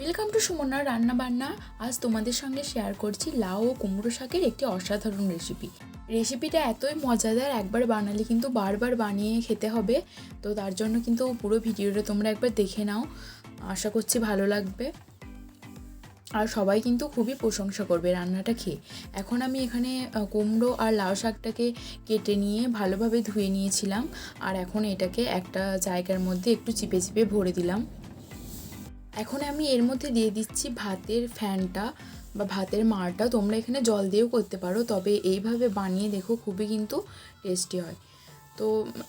Welcome to সুমনার রান্না বান্না। আজ তোমাদের সঙ্গে শেয়ার করছি লাউ ও কুমড়ো শাকের একটি অসাধারণ রেসিপি রেসিপিটা এতই মজাদার, একবার বানালে কিন্তু বারবার বানিয়ে খেতে হবে। তো তার জন্য কিন্তু পুরো ভিডিওটা তোমরা একবার দেখে নাও। আশা করছি ভালো লাগবে। আর সবাই কিন্তু খুবই প্রশংসা করবে রান্নাটা খেয়ে। এখন আমি এখানে কুমড়ো আর লাউ শাকটাকে কেটে নিয়ে ভালোভাবে ধুয়ে নিয়েছিলাম। আর এখন এটাকে একটা জায়গার মধ্যে একটু চিপে চিপে ভরে দিলাম। এখন আমি এর মধ্যে দিয়ে দিচ্ছি ভাতের ফ্যানটা বা ভাতের মারটা। তোমরা এখানে জল দিয়েও করতে পারো, তবে এইভাবে বানিয়ে দেখো খুবই কিন্তু টেস্টি হয়। তো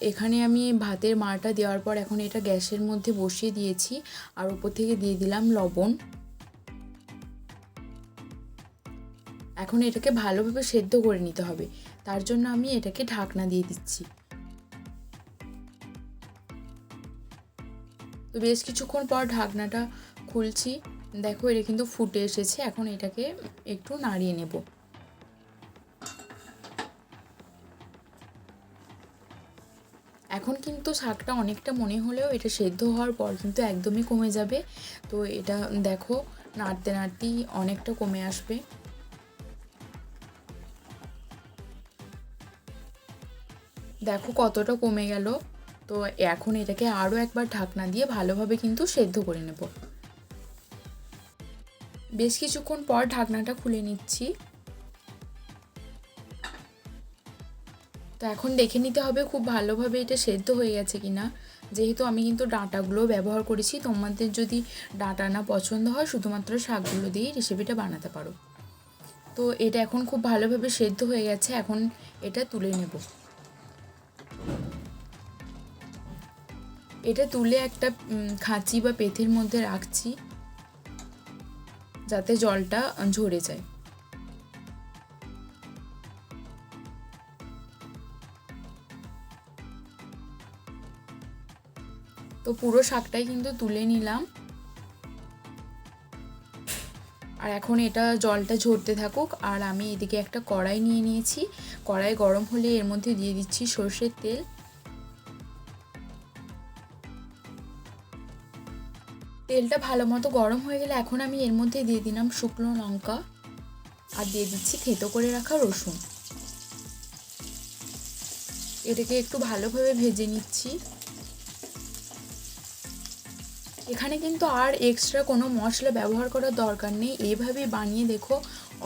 এখানে আমি ভাতের মারটা দেওয়ার পর এখন এটা গ্যাসের মধ্যে বসিয়ে দিয়েছি, আর উপর থেকে দিয়ে দিলাম লবণ। এখন এটাকে ভালোভাবে সেদ্ধ করে নিতে হবে, তার জন্য আমি এটাকে ঢাকনা দিয়ে দিচ্ছি। তো বেশ কিছুক্ষণ পর ঢাকনাটা খুলছি। দেখো, এটা কিন্তু ফুটে এসেছে। এখন এটাকে একটু নাড়িয়ে নেব। এখন কিন্তু শাকটা অনেকটা মনে হলেও এটা সেদ্ধ হওয়ার পর কিন্তু একদমই কমে যাবে। তো এটা দেখো, নাড়তে নাড়তেই অনেকটা কমে আসবে। দেখো কতটা কমে গেল। তো এখন এটাকে আরও একবার ঢাকনা দিয়ে ভালোভাবে কিন্তু সেদ্ধ করে নেব। বেশ কিছুক্ষণ পর ঢাকনাটা খুলে নিচ্ছি। তো এখন দেখে নিতে হবে খুব ভালোভাবে এটা সেদ্ধ হয়ে গেছে কিনা। যেহেতু আমি কিন্তু ডাঁটাগুলো ব্যবহার করেছি, তোমাদের যদি ডাঁটা না পছন্দ হয়, শুধুমাত্র শাকগুলো দিয়েই রেসিপিটা বানাতে পারো। তো এটা এখন খুব ভালোভাবে সেদ্ধ হয়ে গেছে, এখন এটা তুলে নেব। এটা তুলে একটা খাঁচি বা পেথের মধ্যে রাখছি, যাতে জলটা ঝরে যায়। তো পুরো শাকটাই কিন্তু তুলে নিলাম। আর এখন এটা জলটা ঝরতে থাকুক, আর আমি এদিকে একটা কড়াই নিয়ে নিয়েছি। কড়াই গরম হলে এর মধ্যে দিয়ে দিচ্ছি সর্ষের তেল। তেলটা ভালো মতো গরম হয়ে গেলে এখন আমি এর মধ্যে দিয়ে দিলাম শুকনো লঙ্কা আর দিয়ে দিচ্ছি থেতো করে রাখা রসুন। এটাকে একটু ভালোভাবে ভেজে নিচ্ছি। এখানে কিন্তু আর এক্সট্রা কোনো মশলা ব্যবহার করার দরকার নেই। এইভাবে বানিয়ে দেখো,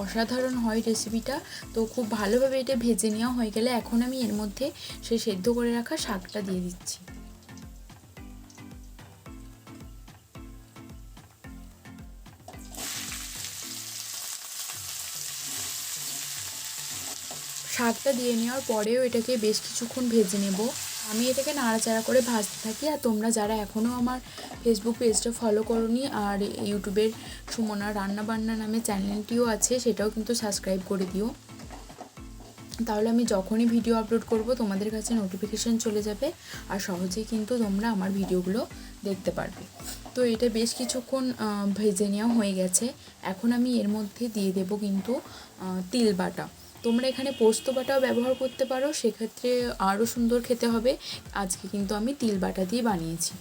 অসাধারণ হয় রেসিপিটা তো খুব ভালোভাবে এটা ভেজে নেওয়া হয়ে গেলে এখন আমি এর মধ্যে সে সেদ্ধ করে রাখা শাকটা দিয়ে দিচ্ছি। শাকটা দিয়ে নেওয়ার পরেও এটাকে বেশ কিছুক্ষণ ভেজে নেব। আমি এটাকে নাড়াচাড়া করে ভাজতে থাকি আর তোমরা যারা এখনও আমার ফেসবুক পেজটা ফলো করনি আর ইউটিউবের সুমনা রান্না বান্না নামে চ্যানেলটিও আছে, সেটাও কিন্তু সাবস্ক্রাইব করে দিও। তাহলে আমি যখনই ভিডিও আপলোড করব, তোমাদের কাছে নোটিফিকেশান চলে যাবে আর সহজেই কিন্তু তোমরা আমার ভিডিওগুলো দেখতে পারবে। তো এটা বেশ কিছুক্ষণ ভেজে নেওয়া হয়ে গেছে। এখন আমি এর মধ্যে দিয়ে দেব কিন্তু তিল বাটা। তোমরা এখানে পোস্ত বাটাও ব্যবহার করতে পারো, সেক্ষেত্রে আরও সুন্দর খেতে হবে। আজকে কিন্তু আমি তিল বাটা দিয়ে বানিয়েছি।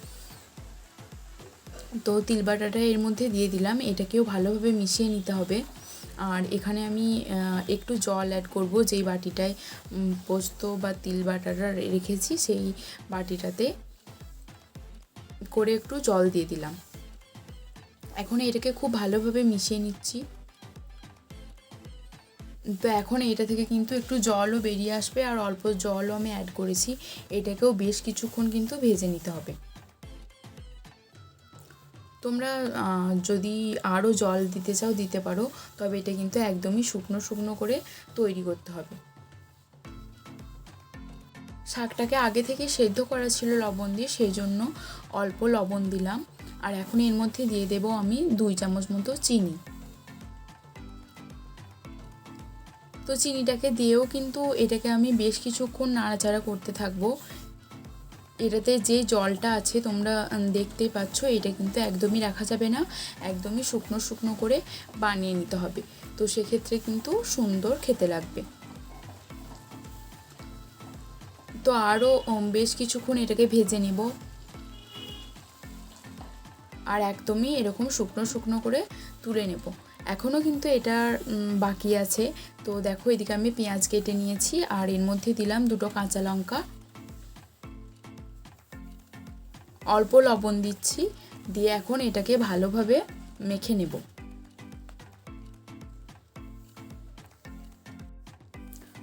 তো তিল বাটাটা এর মধ্যে দিয়ে দিলাম, এটাকেও ভালোভাবে মিশিয়ে নিতে হবে। আর এখানে আমি একটু জল অ্যাড করব, যেই বাটিটায় পোস্ত বা তিল বাটাটা রেখেছি, সেই বাটিটাতে করে একটু জল দিয়ে দিলাম। এখন এটাকে খুব ভালোভাবে মিশিয়ে নিচ্ছি। তো এখন এটা থেকে কিন্তু একটু জলও বেরিয়ে আসবে আর অল্প জলও আমি অ্যাড করেছি। এটাকেও বেশ কিছুক্ষণ কিন্তু ভেজে নিতে হবে। তোমরা যদি আরও জল দিতে চাও দিতে পারো, তবে এটা কিন্তু একদমই শুকনো শুকনো করে তৈরি করতে হবে। শাকটাকে আগে থেকে সেদ্ধ করা ছিল লবণ দিয়ে সেই জন্য অল্প লবণ দিলাম। আর এখন এর মধ্যে দিয়ে দেবো আমি দুই চামচ মতো চিনি। তো চিনিটাকে দিয়েও কিন্তু এটাকে আমি বেশ কিছুক্ষণ নাড়াচাড়া করতে থাকব। এটাতে যে জলটা আছে তোমরা দেখতেই পাচ্ছ, এটা কিন্তু একদমই রাখা যাবে না। একদমই শুকনো শুকনো করে বানিয়ে নিতে হবে। তো সেক্ষেত্রে কিন্তু সুন্দর খেতে লাগবে। তো আরও বেশ কিছুক্ষণ এটাকে ভেজে নেব। আর একদমই এরকম শুকনো শুকনো করে তুলে নেব। এখনও কিন্তু এটার বাকি আছে। তো দেখো, এদিকে আমি পেঁয়াজ কেটে নিয়েছি আর এর মধ্যে দিলাম দুটো কাঁচা লঙ্কা। অল্প লবণ দিচ্ছি, দিয়ে এখন এটাকে ভালোভাবে মেখে নেব।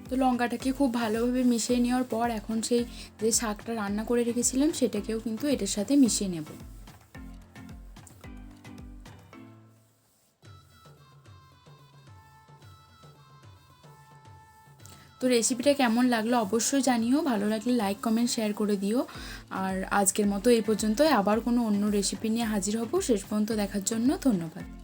তো লঙ্কাটাকে খুব ভালোভাবে মিশিয়ে নেওয়ার পর এখন সেই যে শাকটা রান্না করে রেখেছিলাম, সেটাকেও কিন্তু এটার সাথে মিশিয়ে নেব। তো রেসিপিটা কেমন লাগল অবশ্যই জানিও, ভালো লাগলে লাইক কমেন্ট শেয়ার করে দিও। আর আজকের মতো এই পর্যন্তই, আবার কোনো অন্য রেসিপি নিয়ে হাজির হব, শেষ পর্যন্ত দেখার জন্য ধন্যবাদ।